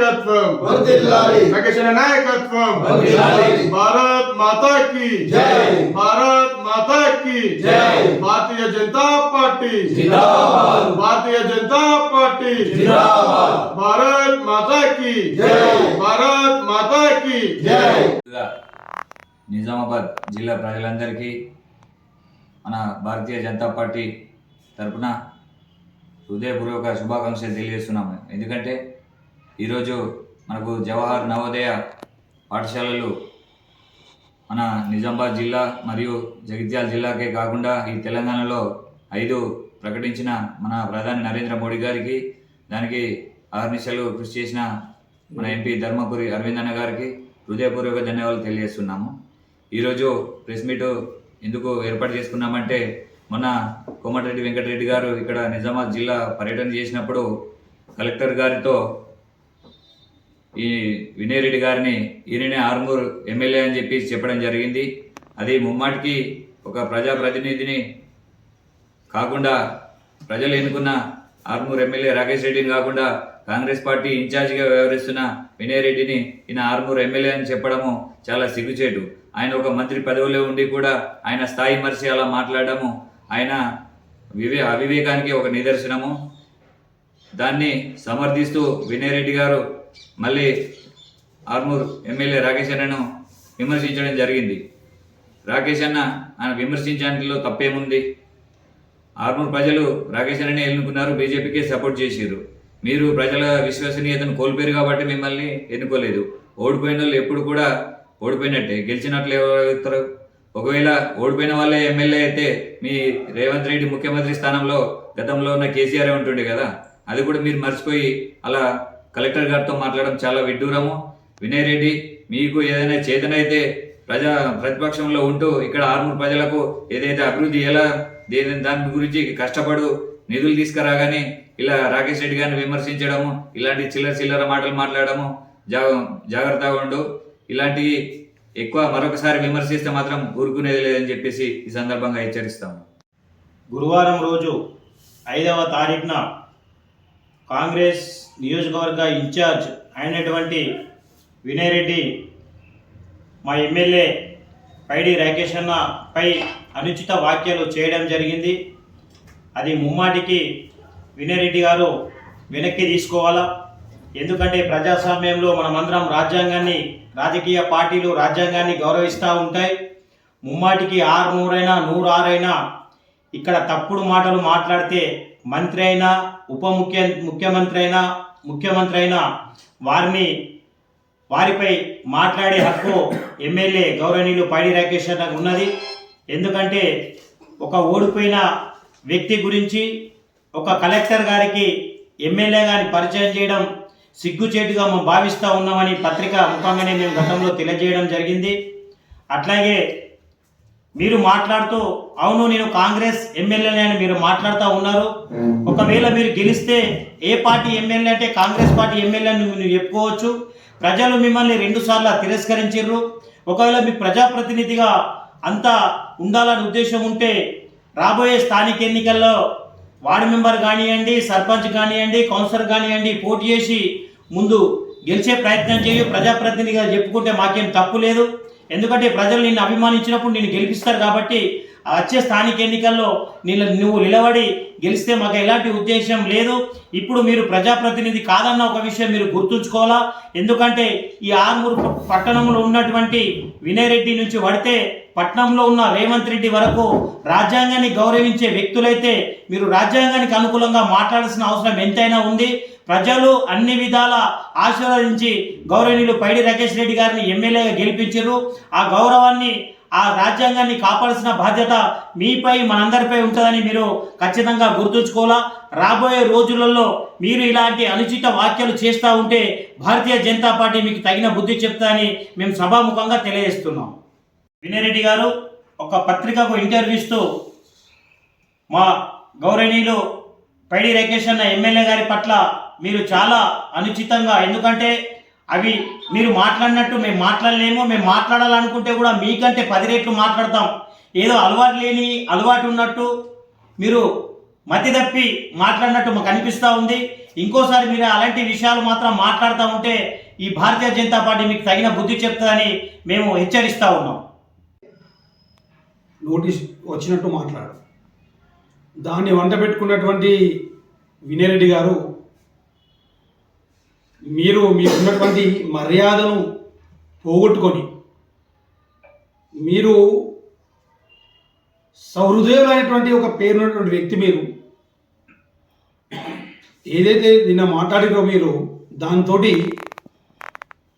నాయకత్వం. నగశన నాయకత్వం. భారత్ మాతా కి భారత్ మాతా కి భారతీయ జనతా పార్టీ. భారతీయ జనతా పార్టీ. భారత్ మాతా కి భారత్ మాతా కి నిజామాబాద్ జిల్లా ప్రజలందరికీ మన భారతీయ జనతా పార్టీ తరపున హృదయపూర్వక శుభాకాంక్షలు తెలియజేస్తున్నాము. ఎందుకంటే ఈరోజు మనకు జవహర్ నవోదయ పాఠశాలలు మన నిజామాబాద్ జిల్లా మరియు జగిత్యాల జిల్లాకే కాకుండా ఈ తెలంగాణలో ఐదు ప్రకటించిన మన ప్రధాని నరేంద్ర మోడీ గారికి దానికి ఆర్నిశలు కృషి చేసిన మన ఎంపీ ధర్మపురి అరవింద్ అన్న గారికి హృదయపూర్వక ధన్యవాదాలు తెలియజేస్తున్నాము. ఈరోజు ప్రెస్ మీట్ ఎందుకు ఏర్పాటు చేసుకున్నామంటే మొన్న కోమటిరెడ్డి వెంకటరెడ్డి గారు ఇక్కడ నిజామాబాద్ జిల్లా పర్యటన చేసినప్పుడు కలెక్టర్ గారితో ఈ వినయ్ రెడ్డి గారిని ఈయననే ఆర్మూర్ ఎమ్మెల్యే అని చెప్పి చెప్పడం జరిగింది. అది ముమ్మాటికి ఒక ప్రజాప్రతినిధిని కాకుండా ప్రజలు ఎన్నుకున్న ఆర్మూర్ ఎమ్మెల్యే రాకేష్ రెడ్డిని కాకుండా కాంగ్రెస్ పార్టీ ఇన్ఛార్జిగా వ్యవహరిస్తున్న వినయ్ రెడ్డిని ఈయన ఆర్మూర్ ఎమ్మెల్యే అని చెప్పడము చాలా సిగ్గుచేటు. ఆయన ఒక మంత్రి పదవిలో ఉండి కూడా ఆయన స్థాయి మరిచి అలా మాట్లాడడము ఆయన వివే అవివేకానికి ఒక నిదర్శనము. దాన్ని సమర్థిస్తూ వినయ్ రెడ్డి గారు మళ్ళీ ఆర్మూర్ ఎమ్మెల్యే రాకేష్ అన్నను విమర్శించడం జరిగింది. రాకేష్ అన్న ఆయన విమర్శించడంలో తప్పేముంది? ఆర్మూర్ ప్రజలు రాకేష్ అన్నని ఎన్నుకున్నారు బీజేపీకి సపోర్ట్ చేసిర్రు. మీరు ప్రజల విశ్వసనీయతను కోల్పోయారు కాబట్టి మిమ్మల్ని ఎన్నుకోలేదు. ఓడిపోయిన వాళ్ళు ఎప్పుడు కూడా ఓడిపోయినట్టే. గెలిచినట్లు ఎవరు ఒకవేళ ఓడిపోయిన వాళ్ళే ఎమ్మెల్యే అయితే మీ రేవంత్ రెడ్డి ముఖ్యమంత్రి స్థానంలో గతంలో ఉన్న కేసీఆర్ ఉంటుండే కదా. అది కూడా మీరు మర్చిపోయి అలా కలెక్టర్ గారితో మాట్లాడడం చాలా విడ్డూరము. వినయ్ రెడ్డి మీకు ఏదైనా చేతనైతే ప్రజా ప్రతిపక్షంలో ఉంటూ ఇక్కడ ఆర్మూర్ ప్రజలకు ఏదైతే అభివృద్ధి ఎలా దేని దాని గురించి కష్టపడు నిధులు తీసుకురాగానే ఇలా రాకేష్ రెడ్డి గారిని విమర్శించడము ఇలాంటి చిల్లర చిల్లర మాటలు మాట్లాడము జాగ జాగ్రత్తగా ఉండు. ఇలాంటివి ఎక్కువ మరొకసారి విమర్శిస్తే మాత్రం ఊరుకునేది లేదని చెప్పేసి ఈ సందర్భంగా హెచ్చరిస్తాము. గురువారం రోజు ఐదవ తారీఖున కాంగ్రెస్ నియోజకవర్గ ఇన్ఛార్జ్ అయినటువంటి వినయ్ రెడ్డి మా ఎమ్మెల్యే పైడి రాకేష్ అన్న పై అనుచిత వ్యాఖ్యలు చేయడం జరిగింది. అది ముమ్మాటికి వినయ్ రెడ్డి గారు వెనక్కి తీసుకోవాలా? ఎందుకంటే ప్రజాస్వామ్యంలో మనమందరం రాజ్యాంగాన్ని రాజకీయ పార్టీలు రాజ్యాంగాన్ని గౌరవిస్తూ ఉంటాయి. ముమ్మాటికి ఆరు నూరైనా నూరు ఆరైనా ఇక్కడ తప్పుడు మాటలు మాట్లాడితే మంత్రి అయినా ఉప ముఖ్య ముఖ్యమంత్రి అయినా ముఖ్యమంత్రి అయినా వారిని వారిపై మాట్లాడే హక్కు ఎమ్మెల్యే గౌరవనీయులు పైడి రాకేష్ అన్నకు ఉన్నది. ఎందుకంటే ఒక ఓడిపోయిన వ్యక్తి గురించి ఒక కలెక్టర్ గారికి ఎమ్మెల్యే గారిని పరిచయం చేయడం సిగ్గుచేటుగా మేము భావిస్తూ ఉన్నామని పత్రిక ముఖంగానే మేము గతంలో తెలియజేయడం జరిగింది. అట్లాగే మీరు మాట్లాడుతూ అవును నేను కాంగ్రెస్ ఎమ్మెల్యేనే అని మీరు మాట్లాడుతూ ఉన్నారు. ఒకవేళ మీరు గెలిస్తే ఏ పార్టీ ఎమ్మెల్యే అంటే కాంగ్రెస్ పార్టీ ఎమ్మెల్యే అని మీరు చెప్పుకోవచ్చు. ప్రజలు మిమ్మల్ని రెండు సార్లు తిరస్కరించారు ఒకవేళ మీ ప్రజాప్రతినిధిగా అంత ఉండాలని ఉద్దేశం ఉంటే రాబోయే స్థానిక ఎన్నికల్లో వార్డు మెంబర్ కానివ్వండి సర్పంచ్ కానివ్వండి కౌన్సిలర్ కానివ్వండి పోటీ చేసి ముందు గెలిచే ప్రయత్నం చేయు ప్రజాప్రతినిధిగా చెప్పుకుంటే మాకేం తప్పు లేదు. ఎందుకంటే ప్రజలు నిన్ను అభిమానించినప్పుడు నిన్ను గెలిపిస్తారు కాబట్టి వచ్చే స్థానిక ఎన్నికల్లో నీళ్ళ నువ్వు నిలబడి గెలిస్తే మాకు ఎలాంటి ఉద్దేశం లేదు. ఇప్పుడు మీరు ప్రజాప్రతినిధి కాదన్న ఒక విషయం మీరు గుర్తుంచుకోవాలా? ఎందుకంటే ఈ ఆర్మూరు పట్టణంలో ఉన్నటువంటి వినయ్ రెడ్డి నుంచి పడితే పట్నంలో ఉన్న రేవంత్ రెడ్డి వరకు రాజ్యాంగాన్ని గౌరవించే వ్యక్తులైతే మీరు రాజ్యాంగానికి అనుకూలంగా మాట్లాడాల్సిన అవసరం ఎంతైనా ఉంది. ప్రజలు అన్ని విధాల ఆశీర్వదించి గౌరవనీయులు పైడి రాకేష్ రెడ్డి గారిని ఎమ్మెల్యేగా గెలిపించారు ఆ గౌరవాన్ని ఆ రాజ్యాంగాన్ని కాపాడాల్సిన బాధ్యత మీపై మనందరిపై ఉంటుందని మీరు ఖచ్చితంగా గుర్తుంచుకోవాలా? రాబోయే రోజులలో మీరు ఇలాంటి అనుచిత వ్యాఖ్యలు చేస్తూ ఉంటే భారతీయ జనతా పార్టీ మీకు తగిన బుద్ధి చెప్తాదని మేము సభాముఖంగా తెలియజేస్తున్నాం. వినయరెడ్డి గారు ఒక పత్రికకు ఇంటర్వ్యూ ఇస్తూ మా గౌరవనీయులు పైడి రేకేష్ అన్న ఎమ్మెల్యే గారి పట్ల మీరు చాలా అనుచితంగా ఎందుకంటే అవి మీరు మాట్లాడినట్టు మేము మాట్లాడలేము మేము మాట్లాడాలనుకుంటే కూడా మీకంటే పది రేట్లు మాట్లాడతాం. ఏదో అలవాటు లేని అలవాటు ఉన్నట్టు మీరు మతి తప్పి మాట్లాడినట్టు మాకు అనిపిస్తూ ఉంది. ఇంకోసారి మీరు అలాంటి విషయాలు మాత్రం మాట్లాడుతూ ఉంటే ఈ భారతీయ జనతా పార్టీ మీకు తగిన బుద్ధి చెప్తుందని మేము హెచ్చరిస్తూ ఉన్నాం. నోటీస్ వచ్చినట్టు మాట్లాడు. దాన్ని వంట పెట్టుకున్నటువంటి వినయరెడ్డి గారు మీరు మీకున్నటువంటి మర్యాదను పోగొట్టుకొని మీరు సహృదయులైనటువంటి ఒక పేరున్నటువంటి వ్యక్తి మీరు ఏదైతే నిన్న మాట్లాడినో మీరు దాంతో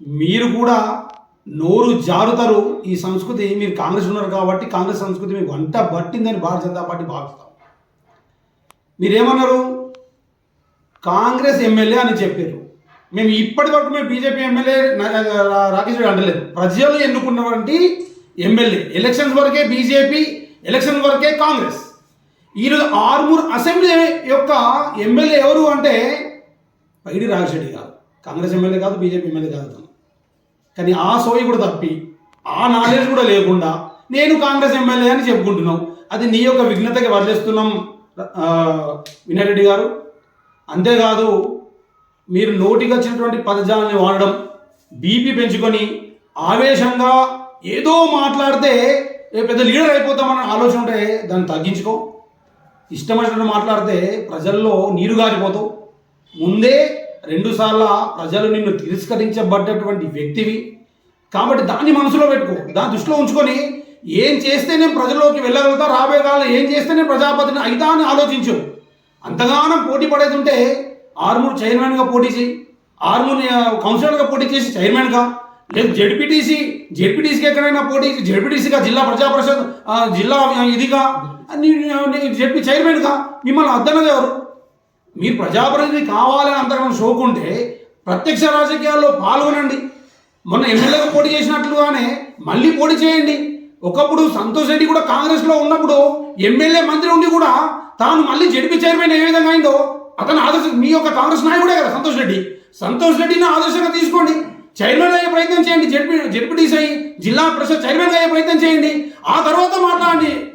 మీరు కూడా నోరు జారుతారు. ఈ సంస్కృతి మీరు కాంగ్రెస్ ఉన్నారు కాబట్టి కాంగ్రెస్ సంస్కృతి మీకు వంట పట్టిందని భారతీయ జనతా పార్టీ భావిస్తాం. మీరేమన్నారు? కాంగ్రెస్ ఎమ్మెల్యే అని చెప్పారు. మేము ఇప్పటి వరకు మేము బీజేపీ ఎమ్మెల్యే రాకేష్ రెడ్డి అంటలేదు. ప్రజలు ఎన్నుకున్నటువంటి ఎమ్మెల్యే. ఎలక్షన్స్ వరకే బీజేపీ ఎలక్షన్ వరకే కాంగ్రెస్. ఈరోజు ఆర్మూర్ అసెంబ్లీ యొక్క ఎమ్మెల్యే ఎవరు అంటే పైడి రాకేష్ రెడ్డి కాదు కాంగ్రెస్ ఎమ్మెల్యే కాదు బీజేపీ ఎమ్మెల్యే కాదు తను. కానీ ఆ సోయి కూడా తప్పి ఆ నాలెడ్జ్ కూడా లేకుండా నేను కాంగ్రెస్ ఎమ్మెల్యే అని చెప్పుకుంటున్నాం. అది నీ యొక్క విఘ్నతకి వదిలేస్తున్నాం ఆ, వినయరెడ్డి గారు. అంతేకాదు మీరు నోటికి వచ్చినటువంటి పదజాలని వాడడం బీపీ పెంచుకొని ఆవేశంగా ఏదో మాట్లాడితే పెద్ద లీడర్ అయిపోతామన్న ఆలోచన ఉంటే దాన్ని తగ్గించుకో. ఇష్టమైనట్టు మాట్లాడితే ప్రజల్లో నీరు గారిపోతావు. ముందే రెండుసార్ల ప్రజలు నిన్ను తిరస్కరించబడ్డటువంటి వ్యక్తివి. కాబట్టి దాన్ని మనసులో పెట్టుకో. దాన్ని దృష్టిలో ఉంచుకొని ఏం చేస్తే నేను ప్రజల్లోకి వెళ్ళగలుగుతా రాబోయే కాలంలో ఏం చేస్తే నేను ప్రజాపతిని అయితా అని ఆలోచించు. అంతగానం పోటీ పడేది ఉంటే ఆర్మూర్ చైర్మన్గా పోటీ చేయి. ఆర్మూర్ కౌన్సిలర్గా పోటీ చేసి చైర్మన్గా. లేదు జడ్పీటీసీ జడ్పీటీసీకి ఎక్కడైనా పోటీ జడ్పీటీసీగా జిల్లా ప్రజా పరిషత్ జిల్లా ఇదిగా. జడ్పీ చైర్మన్గా. మిమ్మల్ని అద్దనది ఎవరు? మీరు ప్రజాప్రతినిధి కావాలని అంతకన్నా షోకుంటే ప్రత్యక్ష రాజకీయాల్లో పాల్గొనండి. మొన్న ఎమ్మెల్యేగా పోటీ చేసినట్లుగానే మళ్ళీ పోటీ చేయండి. ఒకప్పుడు సంతోష్ రెడ్డి కూడా కాంగ్రెస్లో ఉన్నప్పుడు ఎమ్మెల్యే మంత్రి ఉండి కూడా తాను మళ్ళీ జడ్పీ చైర్మన్ ఏ విధంగా అయిందో అతను ఆదర్శ మీ యొక్క కాంగ్రెస్ నాయకుడే కదా సంతోష్ రెడ్డి. సంతోష్ రెడ్డిని ఆదర్శంగా తీసుకోండి. చైర్మన్ అయ్యే ప్రయత్నం చేయండి. జడ్పీ జడ్పీటీసీ అయ్యి జిల్లా పరిషత్ చైర్మన్ అయ్యే ప్రయత్నం చేయండి. ఆ తర్వాత మాట్లాడండి.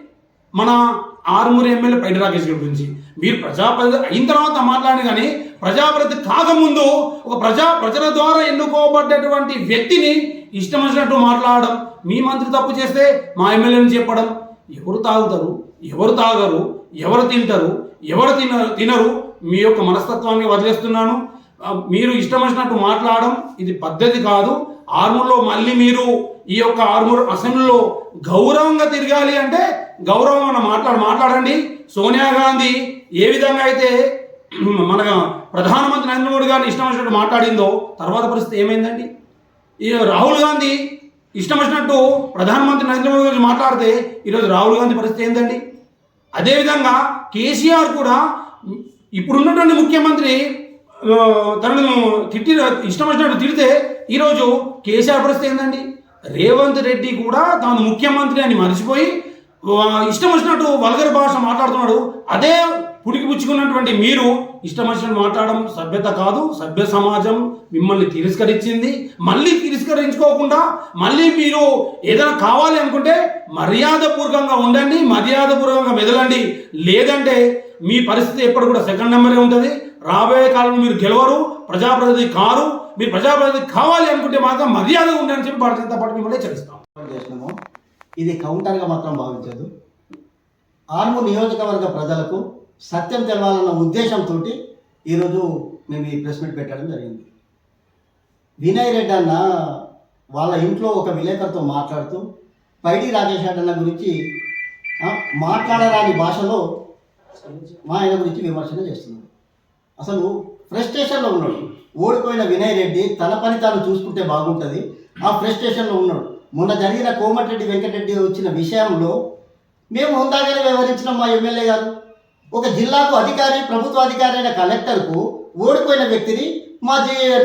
మన ఆరుమూరు ఎమ్మెల్యే పైడి రాకేష్ గారి గురించి. మీరు ప్రజాప్రతి అయిన తర్వాత మాట్లాడి కానీ ప్రజాప్రతి కాకముందు ఒక ప్రజా ప్రజల ద్వారా ఎన్నుకోబడ్డటువంటి వ్యక్తిని ఇష్టం వచ్చినట్టు మాట్లాడడం మీ మంత్రి తప్పు చేస్తే మా ఎమ్మెల్యేని చెప్పడం. ఎవరు తాగుతారు? ఎవరు తాగరు? ఎవరు తింటారు? ఎవరు తిన తినరు? మీ యొక్క మనస్తత్వాన్ని వదిలేస్తున్నాను. మీరు ఇష్టం వచ్చినట్టు మాట్లాడడం ఇది పద్ధతి కాదు. ఆర్మూర్లో మళ్ళీ మీరు ఈ యొక్క ఆర్మూర్ అసెంబ్లీలో గౌరవంగా తిరగాలి అంటే గౌరవం మాట్లాడ మాట్లాడండి. సోనియా గాంధీ ఏ విధంగా అయితే మన ప్రధానమంత్రి నరేంద్ర మోడీ గారిని ఇష్టం వచ్చినట్టు మాట్లాడిందో తర్వాత పరిస్థితి ఏమైందండి? ఈ రాహుల్ గాంధీ ఇష్టం వచ్చినట్టు ప్రధానమంత్రి నరేంద్ర మోడీ గురించి మాట్లాడితే ఈరోజు రాహుల్ గాంధీ పరిస్థితి ఏంటండి అదేవిధంగా కేసీఆర్ కూడా ఇప్పుడున్నటువంటి ముఖ్యమంత్రి తనను తిట్టి ఇష్టం వచ్చినట్టు తిడితే ఈరోజు కేసీఆర్ పరిస్థితి ఏందండి? రేవంత్ రెడ్డి కూడా తాను ముఖ్యమంత్రి అని మర్చిపోయి ఇష్టం వచ్చినట్టు వల్గర్ భాష మాట్లాడుతున్నాడు. అదే పుడికి పుచ్చుకున్నటువంటి మీరు ఇష్టం వచ్చినట్టు మాట్లాడడం సభ్యత కాదు. సభ్య సమాజం మిమ్మల్ని తిరస్కరించింది. మళ్ళీ తిరస్కరించుకోకుండా మళ్ళీ మీరు ఏదైనా కావాలి అనుకుంటే మర్యాదపూర్వకంగా ఉండండి మర్యాదపూర్వకంగా మెదలండి. లేదంటే మీ పరిస్థితి ఎప్పుడు కూడా సెకండ్ నెంబరే ఉంటుంది. రాబోయే కాలంలో మీరు గెలవరు ప్రజాప్రతినిధి కారు మీరు ప్రజాప్రతినిధి కావాలి అనుకుంటే మాత్రం మర్యాద ఉందని చెప్పి భారతీయ జనతా పార్టీ మిమ్మల్ని హెచ్చరిస్తాం. చేసినాము. ఇది కౌంటర్గా మాత్రం భావించదు. ఆర్మూర్ నియోజకవర్గ ప్రజలకు సత్యం తెలవాలన్న ఉద్దేశంతో ఈరోజు మేము ఈ ప్రెస్ మీట్ పెట్టడం జరిగింది. వినయ్ రెడ్డి అన్న వాళ్ళ ఇంట్లో ఒక విలేకరుతో మాట్లాడుతూ పైడి రాజేష్ రెడ్డి అన్న గురించి మాట్లాడరాని భాషలో మా ఆయన గురించి విమర్శన చేస్తున్నాడు. అసలు ఫ్రస్ట్రేషన్లో ఉన్నాడు. ఓడిపోయిన వినయ్ రెడ్డి తన పని తాను చూసుకుంటే బాగుంటుంది. ఆ ఫ్రస్ట్రేషన్లో ఉన్నాడు. మొన్న జరిగిన కోమటిరెడ్డి వెంకటరెడ్డి వచ్చిన విషయంలో మేము హుందాగానే వ్యవహరించిన మా ఎమ్మెల్యే గారు. ఒక జిల్లాకు అధికారి ప్రభుత్వ అధికారి అయిన కలెక్టర్కు ఓడిపోయిన వ్యక్తిని మా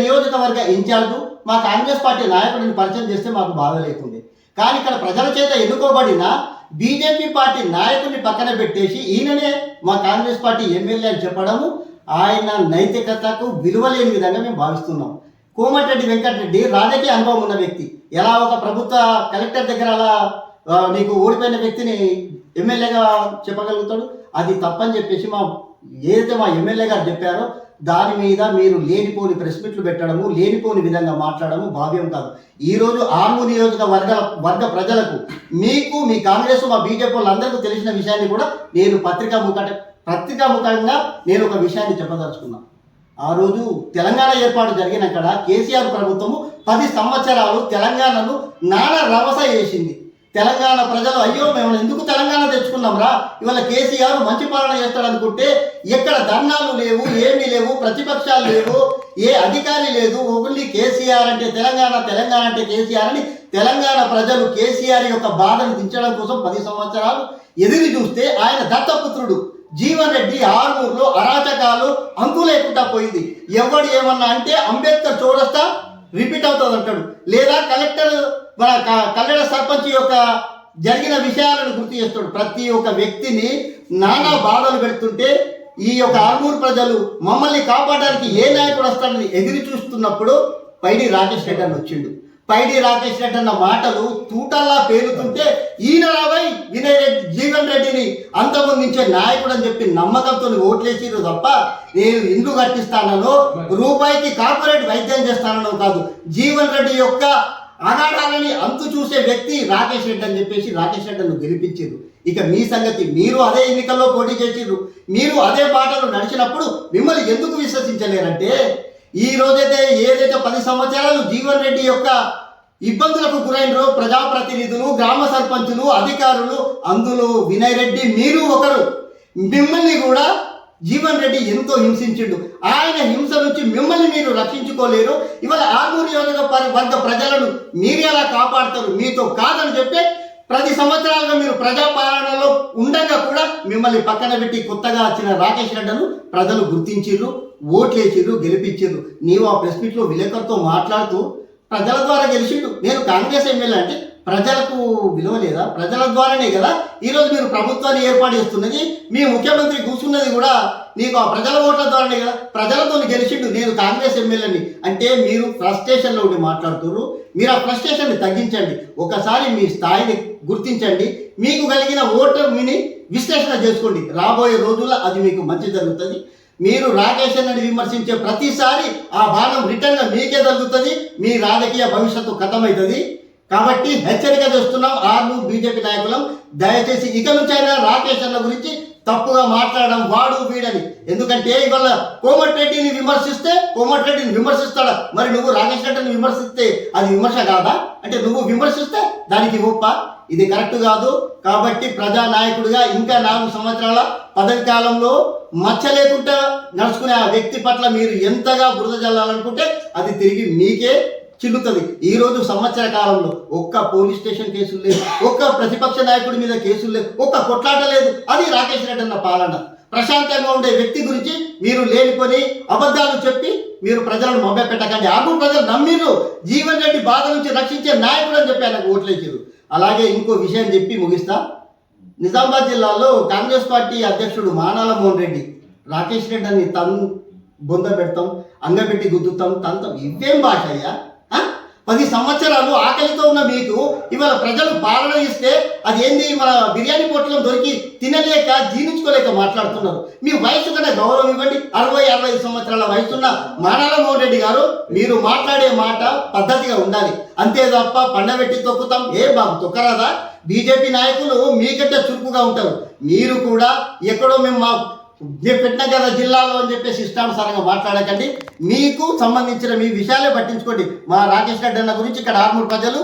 నియోజకవర్గ ఇన్ఛార్జ్ మా కాంగ్రెస్ పార్టీ నాయకుడిని పరిచయం చేస్తే మాకు బాధ లేకుండే. కానీ ఇక్కడ ప్రజల చేత ఎన్నుకోబడిన బీజేపీ పార్టీ నాయకుడిని పక్కన పెట్టేసి ఈయననే మా కాంగ్రెస్ పార్టీ ఎమ్మెల్యే అని చెప్పడము ఆయన నైతికతకు విలువ లేని విధంగా మేము భావిస్తున్నాం. కోమటిరెడ్డి వెంకటరెడ్డి రాజకీయ అనుభవం ఉన్న వ్యక్తి. ఎలా ఒక ప్రభుత్వ కలెక్టర్ దగ్గర అలా నీకు ఓడిపోయిన వ్యక్తిని ఎమ్మెల్యేగా చెప్పగలుగుతాడు? అది తప్పని చెప్పేసి మా ఏదైతే మా ఎమ్మెల్యే గారు చెప్పారో దాని మీద మీరు లేనిపోని ప్రెస్ మీట్లు పెట్టడము లేనిపోని విధంగా మాట్లాడము భావ్యం కాదు. ఈరోజు ఆర్ము నియోజకవర్గ వర్గ ప్రజలకు మీకు మీ కాంగ్రెస్ మా బీజేపీ వాళ్ళందరికీ తెలిసిన విషయాన్ని కూడా నేను పత్రికా ముఖ పత్రికాముఖంగా నేను ఒక విషయాన్ని చెప్పదలుచుకున్నా. ఆ రోజు తెలంగాణ ఏర్పాటు జరిగినక్కడ కేసీఆర్ ప్రభుత్వము పది సంవత్సరాలు తెలంగాణను నానా రవస చేసింది. తెలంగాణ ప్రజలు అయ్యో మేము ఎందుకు తెలంగాణ తెచ్చుకున్నాం రా? ఇవాళ కేసీఆర్ మంచి పాలన చేస్తాడనుకుంటే ఎక్కడ ధర్నాలు లేవు ఏమీ లేవు ప్రతిపక్షాలు లేవు ఏ అధికారి లేదు ఓన్లీ కేసీఆర్ అంటే తెలంగాణ తెలంగాణ అంటే కేసీఆర్ అని తెలంగాణ ప్రజలు కేసీఆర్ యొక్క బాధను దించడం కోసం పది సంవత్సరాలు ఎదురు చూస్తే ఆయన దత్తపుత్రుడు జీవన్ రెడ్డి ఆర్మూర్లో అరాచకాలు అంకు లేకుండా పోయింది. ఎవడు ఏమన్నా అంటే అంబేద్కర్ చూడస్తా రిపీట్ అవుతుంది అంటాడు. లేదా కలెక్టర్ మన కల్లెడ సర్పంచ్ యొక్క జరిగిన విషయాలను గుర్తు చేస్తాడు. ప్రతి ఒక్క వ్యక్తిని నానా బాధలు పెడుతుంటే ఈ యొక్క ఆర్మూరు ప్రజలు మమ్మల్ని కాపాడడానికి ఏ నాయకుడు వస్తాడని ఎదురు చూస్తున్నప్పుడు పైడి రాకేష్ రెడ్డి అని వచ్చిండు. పైడి రాకేష్ రెడ్డి అన్న మాటలు తూటల్లా పేరుతుంటే ఈయన రావై వినయ్ రెడ్డి జీవన్ రెడ్డిని అంతమొందించే నాయకుడు అని చెప్పి నమ్మకంతో ఓట్లేసిరు తప్ప నేను ఇల్లు కట్టిస్తానో రూపాయికి కార్పొరేట్ వైద్యం చేస్తానో కాదు జీవన్ రెడ్డి యొక్క అగాఢాలని అంతు చూసే వ్యక్తి రాకేష్ రెడ్డి అని చెప్పేసి రాకేష్ రెడ్డిను గెలిపించారు ఇక మీ సంగతి మీరు అదే ఎన్నికల్లో పోటీ చేసిర్రు. మీరు అదే బాటలో నడిచినప్పుడు మిమ్మల్ని ఎందుకు విశ్వసించలేరంటే ఈ రోజైతే ఏదైతే పది సంవత్సరాలు జీవన్ రెడ్డి యొక్క ఇబ్బందులకు గురైనరో ప్రజాప్రతినిధులు గ్రామ సర్పంచులు అధికారులు అందులో వినయ్ రెడ్డి మీరు ఒకరు. మిమ్మల్ని కూడా జీవన్ రెడ్డి ఎంతో హింసించిండు. ఆయన హింస నుంచి మిమ్మల్ని మీరు రక్షించుకోలేరు. ఇవాళ ఆర్మూర్ నియోజక వర్గ ప్రజలను మీరు ఎలా కాపాడతారు? మీతో కాదని చెప్పి ప్రతి సంవత్సరాలుగా మీరు ప్రజాపాలనలో ఉండగా కూడా మిమ్మల్ని పక్కన పెట్టి కొత్తగా వచ్చిన రాకేష్ రెడ్డను ప్రజలు గుర్తించిర్రు ఓట్లేసిర్రు గెలిపించిండు నీవు ఆ ప్రెస్ మీట్లో విలేకరుతో మాట్లాడుతూ ప్రజల ద్వారా గెలిచిండు. నేను కాంగ్రెస్ ఎమ్మెల్యే అంటే ప్రజలకు విలువ లేదా? ప్రజల ద్వారానే కదా ఈరోజు మీరు ప్రభుత్వాన్ని ఏర్పాటు చేస్తున్నది. మీ ముఖ్యమంత్రి కూర్చున్నది కూడా నీకు ఆ ప్రజల ఓట్ల ద్వారానే కదా. ప్రజలతో గెలిచిండు నేను కాంగ్రెస్ ఎమ్మెల్యేని అంటే మీరు ఫ్రస్ట్రేషన్లో ఉండి మాట్లాడుతున్నారు మీరు ఆ ఫ్రస్ట్రేషన్ని తగ్గించండి. ఒకసారి మీ స్థాయిని గుర్తించండి. మీకు కలిగిన ఓటర్ మిని విశ్లేషణ చేసుకోండి. రాబోయే రోజుల్లో అది మీకు మంచి జరుగుతుంది. మీరు రాకేష్ అన్నని విమర్శించే ప్రతిసారి ఆ బాణం రిటర్న్ మీకే తగ్గుతుంది మీ రాజకీయ భవిష్యత్తు ఖతమవుతుంది కాబట్టి హెచ్చరిక చేస్తున్నాం ఆర్ను బీజేపీ నాయకులం. దయచేసి ఇక నుంచి అయినా రాకేష్ అన్న గురించి తప్పుగా మాట్లాడడం వాడు వీడని. ఎందుకంటే ఇవాళ కోమటిరెడ్డిని విమర్శిస్తే కోమటిరెడ్డిని విమర్శిస్తాడా? మరి నువ్వు రాకేష్ రెడ్డిని విమర్శిస్తే అది విమర్శ కాదా? అంటే నువ్వు విమర్శిస్తే దానికి ఒప్ప. ఇది కరెక్ట్ కాదు. కాబట్టి ప్రజా నాయకుడిగా ఇంకా నాలుగు సంవత్సరాల పదవి కాలంలో మచ్చ లేకుండా నడుచుకునే ఆ వ్యక్తి పట్ల మీరు ఎంతగా బురద జల్లాలనుకుంటే అది తిరిగి మీకే చిల్లుతుంది. ఈ రోజు సంవత్సర కాలంలో ఒక్క పోలీస్ స్టేషన్ కేసులు లేవు. ఒక్క ప్రతిపక్ష నాయకుడి మీద కేసులు లేవు. ఒక్క కొట్లాట లేదు. అది రాకేష్ రెడ్డి అన్న పాలన. ప్రశాంతంగా ఉండే వ్యక్తి గురించి మీరు లేనిపోని అబద్ధాలు చెప్పి మీరు ప్రజలను మొబ్బ పెట్టకండి. ఆగు ప్రజలు నమ్మిరు. జీవన్ రెడ్డి బాధ నుంచి రక్షించే నాయకుడు అని చెప్పి ఆయనకు ఓట్లేసారు అలాగే ఇంకో విషయం చెప్పి ముగిస్తా. నిజామాబాద్ జిల్లాలో కాంగ్రెస్ పార్టీ అధ్యక్షుడు మానాల మోహన్ రెడ్డి రాకేష్ రెడ్డి అని తన్ బొంద పెడతాం అంగపెట్టి గుద్దుతాం తంతం. ఇవేం భాష అయ్యా? పది సంవత్సరాలు ఆకలితో ఉన్న మీకు ఇవాళ ప్రజలు పాలన ఇస్తే అది ఏంది మన బిర్యానీ పొట్టలం దొరికి తినలేక జీర్ణించుకోలేక మాట్లాడుతున్నారు. మీ వయసు కన్నా గౌరవం ఇవ్వండి. అరవై అరవై ఐదు సంవత్సరాల వయసున్న మానాల మోహన్ రెడ్డి గారు మీరు మాట్లాడే మాట పద్ధతిగా ఉండాలి. అంతే తప్ప పండబెట్టి తొక్కుతాం. ఏ బాబు తొక్కరాదా? బీజేపీ నాయకులు మీకంటే చురుకుగా ఉంటారు. మీరు కూడా ఎక్కడో మేము మా మేము పెట్టిన కదా జిల్లాలో అని చెప్పేసి ఇష్టానుసారంగా మాట్లాడకండి. మీకు సంబంధించిన మీ విషయాలే పట్టించుకోండి. మా రాకేష్ రెడ్డి అన్న గురించి ఇక్కడ ఆర్మూర్ ప్రజలు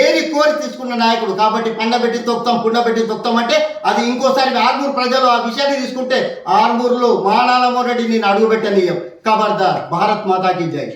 ఏది కోరి తీసుకున్న నాయకుడు. కాబట్టి పండబెట్టి తొక్తాం పుండబెట్టి తొక్తాం అంటే అది ఇంకోసారి ఆర్మూర్ ప్రజలు ఆ విషయాన్ని తీసుకుంటే ఆర్మూర్లో మానాలమో రెడ్డి నేను అడుగు కబర్దార్. భారత్ మాతాకి జై.